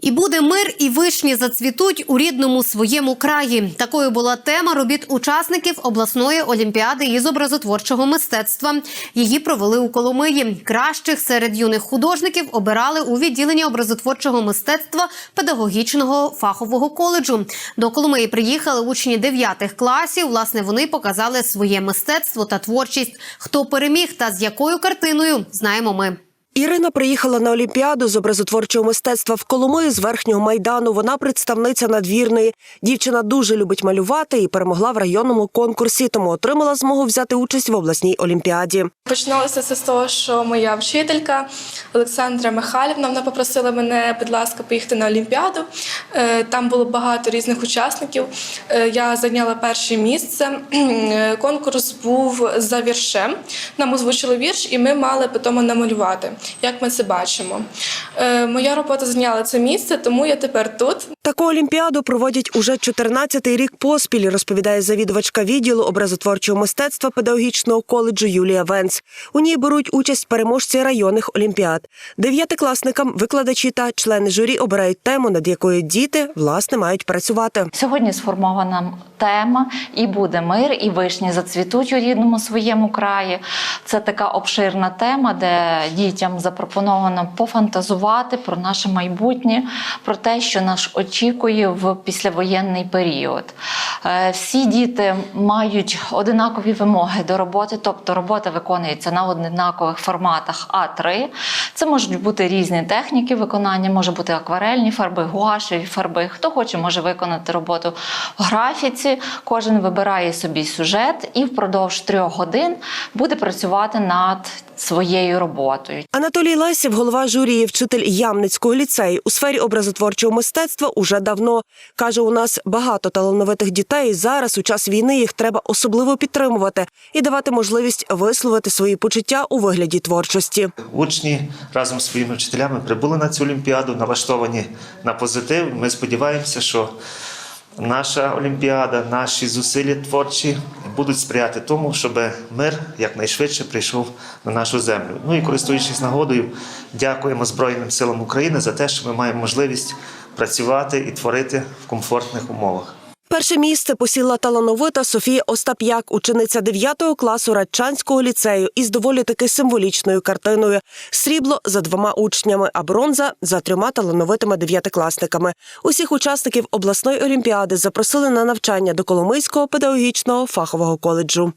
І буде мир, і вишні зацвітуть у рідному своєму краї. Такою була тема робіт учасників обласної олімпіади із образотворчого мистецтва. Її провели у Коломиї. Кращих серед юних художників обирали у відділенні образотворчого мистецтва педагогічного фахового коледжу. До Коломиї приїхали учні 9 класів. Власне, вони показали своє мистецтво та творчість. Хто переміг та з якою картиною знаємо ми. Ірина приїхала на Олімпіаду з образотворчого мистецтва в Коломиї з верхнього майдану. Вона представниця надвірної. Дівчина дуже любить малювати і перемогла в районному конкурсі, тому отримала змогу взяти участь в обласній олімпіаді. Починалося це з того, що моя вчителька Олександра Михайлівна вона попросила мене, будь ласка, поїхати на Олімпіаду. Е, Там було багато різних учасників. Е, Я зайняла перше місце. Е, Конкурс був за віршем. Нам озвучили вірш, і ми мали потім намалювати, як ми це бачимо. Е, Моя робота зайняла це місце, тому я тепер тут. Таку олімпіаду проводять уже 14-й рік поспіль, розповідає завідувачка відділу образотворчого мистецтва педагогічного коледжу Юлія Венц. У ній беруть участь переможці районних олімпіад. Дев'ятикласникам викладачі та члени журі обирають тему, над якою діти власне мають працювати. Сьогодні сформована тема і буде мир, і вишні зацвітуть у рідному своєму краї. Це така обширна тема, де дітям запропоновано пофантазувати про наше майбутнє, про те, що нас очікує в післявоєнний період. Е, Всі діти мають одинакові вимоги до роботи, тобто робота виконується на однакових форматах А3. Це можуть бути різні техніки виконання, може бути акварельні фарби, гуашеві фарби. Хто хоче, може виконати роботу в графіці. Кожен вибирає собі сюжет і впродовж трьох годин буде працювати над своєю роботою. Анатолій Лесів, голова журі, вчитель Ямницького ліцею у сфері образотворчого мистецтва уже давно каже: у нас багато талановитих дітей. Зараз у час війни їх треба особливо підтримувати і давати можливість висловити свої почуття у вигляді творчості. Учні разом з своїми вчителями прибули на цю олімпіаду, налаштовані на позитив. Ми сподіваємося, що наша олімпіада, наші зусилля творчі будуть сприяти тому, щоб мир якнайшвидше прийшов на нашу землю. Ну і користуючись нагодою, дякуємо Збройним силам України за те, що ми маємо можливість працювати і творити в комфортних умовах. Перше місце посіла талановита Софія Остап'як, учениця 9 класу Радчанського ліцею із доволі таки символічною картиною. Срібло за двома учнями, а бронза за трьома талановитими дев'ятикласниками. Усіх учасників обласної олімпіади запросили на навчання до Коломийського педагогічного фахового коледжу.